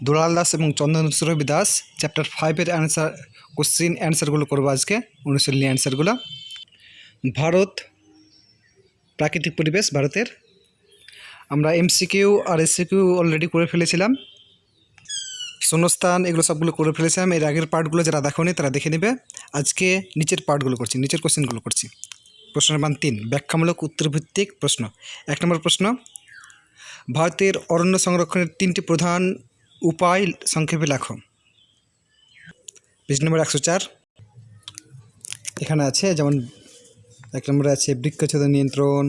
দুলাল দাস এবং চন্দন সুরভি দাস চ্যাপ্টার ফাইভের answer question অ্যান্সারগুলো করব আজকে, অনুশীলনী অ্যান্সারগুলো ভারত, প্রাকৃতিক পরিবেশ ভারতের। আমরা এমসিকিউ আর এসসিকিউ অলরেডি করে ফেলেছিলাম। শূন্যস্থান, এগুলো সবগুলো করে ফেলেছিলাম। এর আগের পার্টগুলো যারা দেখোনি, তারা দেখে নেবে। আজকে নিচের পার্টগুলো করছি, নিচের কোশ্চেনগুলো করছি। প্রশ্ন নাম্বার তিন, ব্যাখ্যামূলক উত্তরভিত্তিক প্রশ্ন। এক নম্বর প্রশ্ন ভারতের অরণ্য সংরক্ষণের তিনটি প্রধান উপায় সংক্ষেপে লেখো। পেজ নম্বর একশো চার। এখানে আছে, যেমন এক নম্বরে আছে বৃক্ষচ্ছেদন নিয়ন্ত্রণ,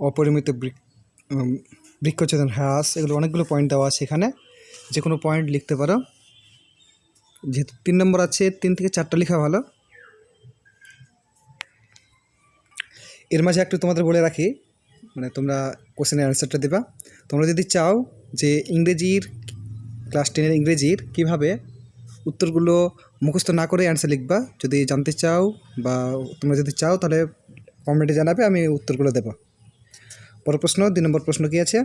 অপরিমিত বৃক্ষচ্ছেদন হ্রাস, এগুলো অনেকগুলো পয়েন্ট দেওয়া আছে এখানে। যে কোনো পয়েন্ট লিখতে পারো। যেহেতু তিন নম্বর আছে, তিন থেকে চারটা লেখা ভালো। এর মাঝে একটু তোমাদের বলে রাখি মানে তোমরা কোশ্চেনের অ্যান্সারটা দেবা। তোমরা যদি চাও যে ইংরেজির ক্লাস টেনের ইংরেজির কীভাবে উত্তরগুলো মুখস্থ না করে অ্যান্সার লিখবা, যদি জানতে চাও বা তোমরা যদি চাও তাহলে কমেন্টে জানাবে, আমি উত্তরগুলো দেবো। পরের প্রশ্ন, দুই নম্বর প্রশ্ন কী আছে?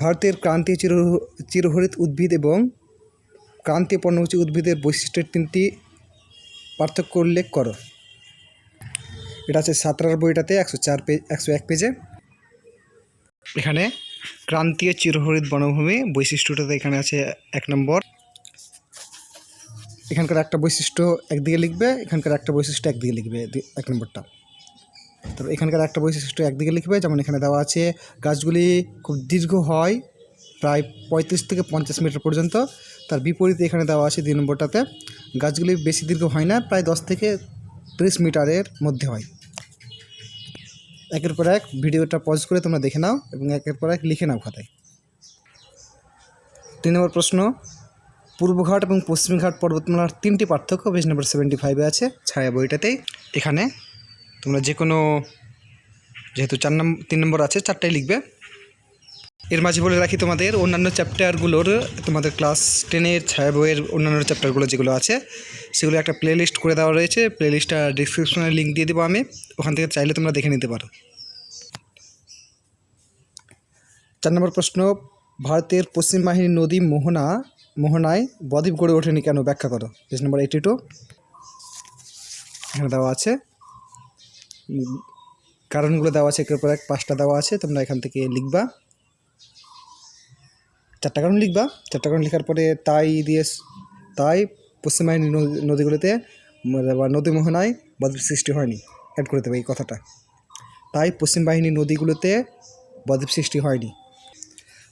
ভারতের ক্রান্তীয় চির চিরহরিত উদ্ভিদ এবং ক্রান্তীয় পর্ণমোচী উদ্ভিদের বৈশিষ্ট্যের তিনটি পার্থক্য উল্লেখ করো। এটা আছে সাঁতরার বইটাতে, একশো চার পেজ একশো এক পেজে। এখানে ক্রান্তীয় চিরহরিত বনভূমি বৈশিষ্ট্যটাতে এখানে আছে এক নম্বর। এখানকার একটা বৈশিষ্ট্য একদিকে লিখবে, এখানকার একটা বৈশিষ্ট্য একদিকে লিখবে এক নম্বরটা। তবে এখানকার একটা বৈশিষ্ট্য একদিকে লিখবে, যেমন এখানে দেওয়া আছে, গাছগুলি খুব দীর্ঘ হয়, প্রায় পঁয়ত্রিশ থেকে পঞ্চাশ মিটার পর্যন্ত। তার বিপরীতে এখানে দেওয়া আছে দুই নম্বরটাতে, গাছগুলি বেশি দীর্ঘ হয় না, প্রায় দশ থেকে ত্রিশ মিটারের মধ্যে হয়। একের পর এক ভিডিওটা পজ করে তোমরা দেখে নাও এবং একের পর এক লিখে নাও খাতায়। তিন নম্বর প্রশ্ন, পূর্বঘাট এবং পশ্চিমঘাট পর্বতমালার তিনটি পার্থক্য পেজ নম্বর সেভেন্টি ফাইভে আছে। ছায়া বইটাতেই এখানে তোমরা যে কোনো যেহেতু চার নম্বর তিন নম্বর আছে, চারটাই লিখবে। এর মাঝে বলে রাখি তোমাদের, অন্যান্য চ্যাপ্টারগুলোর তোমাদের ক্লাস টেনের ছায়া বইয়ের অন্যান্য চ্যাপ্টারগুলো যেগুলো আছে, সেগুলো একটা প্লেলিস্ট করে দেওয়া রয়েছে। প্লেলিস্টটা ডিসক্রিপশনে লিঙ্ক দিয়ে দেবো আমি। ওখান থেকে চাইলে তোমরা দেখে নিতে পারো। চার নম্বর প্রশ্ন, ভারতের পশ্চিম বাহিনীর নদী মোহনা, মোহনায় বদ্বীপ গড়ে ওঠেনি কেন? ব্যাখ্যা করো। পেজ নম্বর এইটি টু এখানে দেওয়া আছে। কারণগুলো দেওয়া আছে, একের পর এক, পাঁচটা দেওয়া আছে, তোমরা এখান থেকে লিখবা। চারটা কারণ লিখবা। চারটা কারণ লেখার পরে তাই দিয়ে তাই পশ্চিম বাহিনী নদী- নদীগুলোতে বা নদী মোহনায় বদ্বীপ সৃষ্টি হয়নি। অ্যাড করে দেবে এই কথাটা। তাই পশ্চিম বাহিনী নদীগুলোতে বদ্বীপ সৃষ্টি হয়নি।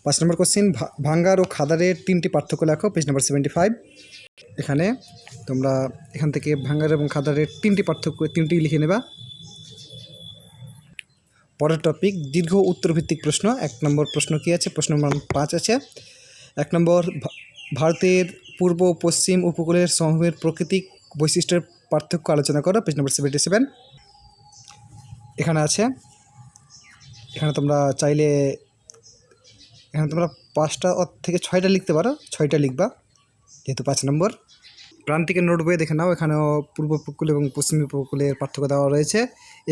পাঁচ নম্বর কোশ্চিন ভাঙ্গার ও খাদারের তিনটি পার্থক্য লেখো পেজ নাম্বার সেভেন্টি ফাইভ এখানে তোমরা এখান থেকে ভাঙ্গার এবং খাদারের তিনটি পার্থক্য, তিনটি লিখে নেবা। পরের টপিক দীর্ঘ উত্তরভিত্তিক প্রশ্ন। এক নম্বর প্রশ্ন কী আছে? প্রশ্ন নম্বর পাঁচ আছে। এক নম্বর ভারতের পূর্ব, পশ্চিম উপকূলের সমভূমির প্রাকৃতিক বৈশিষ্ট্যের পার্থক্য আলোচনা করো। পেজ নম্বর সেভেন্টি সেভেন এখানে আছে। এখানে তোমরা চাইলে, এখানে তোমরা পাঁচটা থেকে ছয়টা লিখতে পারো। ছয়টা লিখবা, যেহেতু পাঁচ নম্বর। প্রান্তিকের নোট বইয়ে দেখে নাও। এখানেও পূর্ব উপকূল এবং পশ্চিম উপকূলের পার্থক্য দেওয়া রয়েছে।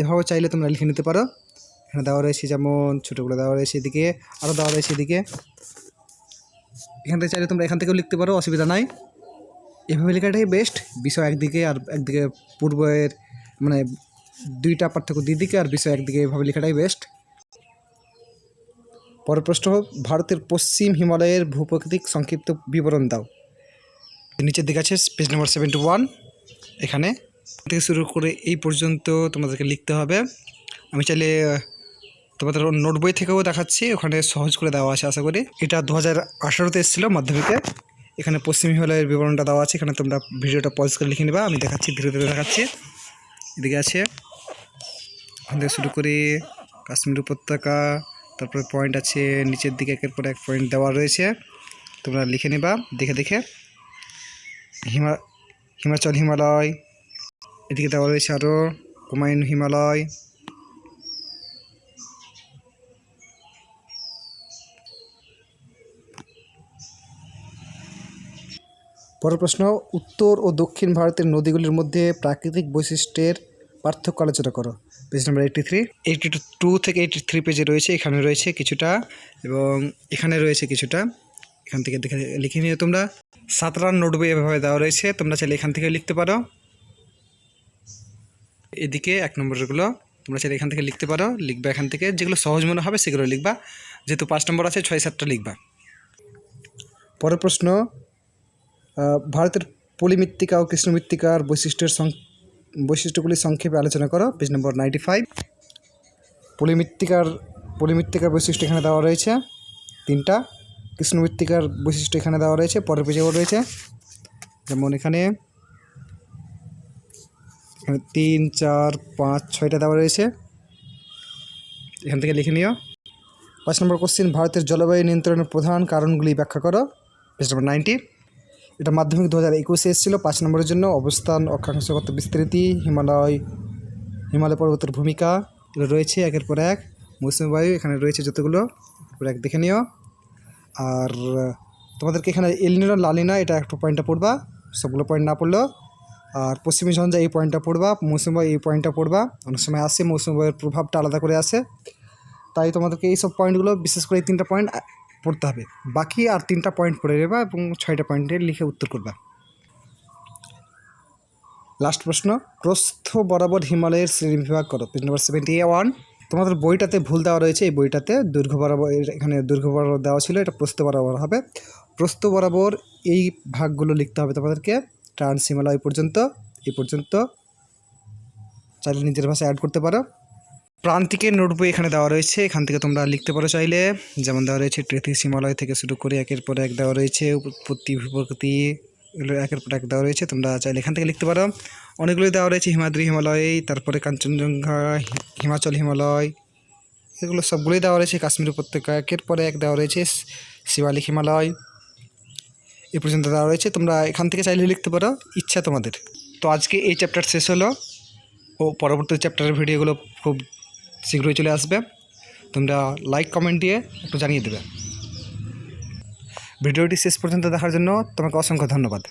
এভাবে চাইলে তোমরা লিখে নিতে পারো। এখানে দেওয়া রয়েছে যেমন ছোটোগুলো দেওয়া রয়েছে এদিকে আরও দেওয়া রয়েছে এদিকে। এখান থেকে চাইলে তোমরা এখান থেকেও লিখতে পারো, অসুবিধা নাই। এভাবে লেখাটাই বেস্ট বিষয় একদিকে আর একদিকে পূর্বের মানে দুইটা পার্থক্য দুই দিকে আর বিষয় একদিকে, এভাবে লেখাটাই বেস্ট পরের প্রশ্ন, ভারতের পশ্চিম হিমালয়ের ভূপ্রাকৃতিক সংক্ষিপ্ত বিবরণ দাও। নিচের দিকে আছে পেজ নম্বর সেভেন্টি ওয়ান এখানে থেকে শুরু করে এই পর্যন্ত তোমাদেরকে লিখতে হবে। আমি চাইলে তোমাদের নোট বই থেকেও দেখাচ্ছি, ওখানে সহজ করে দেওয়া আছে আশা করি। এটা দু হাজার আঠারোতে এসেছিল মাধ্যমিকে। এখানে পশ্চিম হিমালয়ের বিবরণটা দেওয়া আছে, এখানে তোমরা ভিডিওটা পজ করে লিখে নেবা, আমি দেখাচ্ছি ধীরে ধীরে দেখাচ্ছি। এদিকে আছে ওখান থেকে শুরু করে, কাশ্মীর উপত্যকা, তারপরে পয়েন্ট আছে, নিচের দিকে একের পর এক পয়েন্ট দেওয়া রয়েছে। তোমরা লিখে নেবা, দেখে দেখে। হিমা, হিমাচল হিমালয়, এদিকে দেওয়া রয়েছে আরও কুমায়ুন হিমালয়। পরের প্রশ্ন উত্তর ও দক্ষিণ ভারতের নদীগুলির মধ্যে প্রাকৃতিক বৈশিষ্ট্যের পার্থক্য আলোচনা করো। Page number eighty three eighty two থেকে এইটটি থ্রি পেজে রয়েছে এখানে রয়েছে কিছুটা এবং এখানে রয়েছে কিছুটা। এখান থেকে দেখে লিখে নিও তোমরা। সাত সাতরান নোটবই এভাবে দেওয়া রয়েছে তোমরা চাইলে এখান থেকে লিখতে পারো। এদিকে এক নম্বরগুলো তোমরা চাইলে এখান থেকে লিখতে পারো লিখবা এখান থেকে। যেগুলো সহজ মনে হবে সেগুলো লিখবা। যেহেতু পাঁচ নম্বর আছে ছয় সাতটা লিখবা। পরের প্রশ্ন ভারতের পলিমৃত্তিকা ও কৃষ্ণমৃত্তিকার বৈশিষ্ট্যের সং বৈশিষ্ট্যগুলি সংক্ষেপে আলোচনা করো। পেজ নম্বর নাইনটি ফাইভ পলিমৃত্তিকার পলিমৃত্তিকার বৈশিষ্ট্য এখানে দেওয়া রয়েছে। তিনটা। কৃষ্ণমৃত্তিকার বৈশিষ্ট্য এখানে দেওয়া রয়েছে। পরের পেজেও রয়েছে। যেমন এখানে এখানে তিন, চার, পাঁচ, ছয়টা দেওয়া রয়েছে। এখান থেকে লিখে নিও। পাঁচ নম্বর কোশ্চেন ভারতের জলবায়ু নিয়ন্ত্রণের প্রধান কারণগুলি ব্যাখ্যা করো। পেজ নম্বর নাইনটি এটা মাধ্যমিক দু হাজার একুশে এসেছিল, পাঁচ নম্বরের জন্য। অবস্থান, অক্ষাংশগত বিস্তৃতি, হিমালয় হিমালয় পর্বতের ভূমিকা এগুলো রয়েছে একের পর এক। মৌসুমী বায়ু এখানে রয়েছে যতগুলো, একের পর এক দেখে নিও। আর, তোমাদেরকে এখানে এলিনো লালিনা, এটা একটু পয়েন্টটা পড়বা, সবগুলো পয়েন্ট না পড়লেও। আর পশ্চিমী ঝঞ্ঝা, এই পয়েন্টটা পড়বা, মৌসুমী বায়ু এই পয়েন্টটা পড়বা। অনেক সময় আসে, মৌসুমী বায়ুর প্রভাবটা আলাদা করে আসে। তাই তোমাদেরকে এই সব পয়েন্টগুলো বিশেষ করে এই তিনটা পয়েন্ট পড়তে হবে। বাকি আর তিনটা পয়েন্ট পড়ে নেবা এবং ছয়টা পয়েন্টে লিখে উত্তর করবা। লাস্ট প্রশ্ন, প্রস্থ বরাবর হিমালয়ের শ্রেণীবিভাগ করো পেজ নম্বর সেভেন্টি ওয়ান তোমাদের বইটাতে ভুল দেওয়া রয়েছে, এই বইটাতে দৈর্ঘ্য বরাবর এখানে দৈর্ঘ্য বরাবর দেওয়া ছিল, এটা প্রস্থ বরাবর হবে। প্রস্থ বরাবর এই ভাগগুলো লিখতে হবে তোমাদেরকে ট্রান্স হিমালয় পর্যন্ত এই পর্যন্ত। চাইলে নিজের ভাষায় অ্যাড করতে পারো। প্রান্তিকের নোট বই এখানে দেওয়া রয়েছে। এখান থেকে তোমরা লিখতে পারো চাইলে। যেমন দেওয়া রয়েছে ট্রেথিস হিমালয় থেকে শুরু করে একের পর এক দেওয়া রয়েছে। উৎপত্তি বিপত্তি এগুলো একের পর এক দেওয়া রয়েছে। তোমরা চাইলে এখান থেকে লিখতে পারো। অনেকগুলোই দেওয়া রয়েছে। হিমাদ্রি হিমালয়, তারপরে কাঞ্চনজঙ্ঘা, হিমাচল হিমালয়, এগুলো সবগুলোই দেওয়া রয়েছে। কাশ্মীর উপত্যকা একের পরে এক দেওয়া রয়েছে। শিবালিক হিমালয়, এ পর্যন্ত দেওয়া রয়েছে। তোমরা এখান থেকে চাইলে লিখতে পারো। ইচ্ছা তোমাদের। তো আজকে এই চ্যাপ্টার শেষ হলো। ও পরবর্তী চ্যাপ্টারের ভিডিওগুলো খুব শীঘ্রই চলে আসবে। তোমরা লাইক কমেন্ট দিয়ে একটু জানিয়ে দেবে। ভিডিওটি শেষ পর্যন্ত দেখার জন্য তোমাকে অসংখ্য ধন্যবাদ।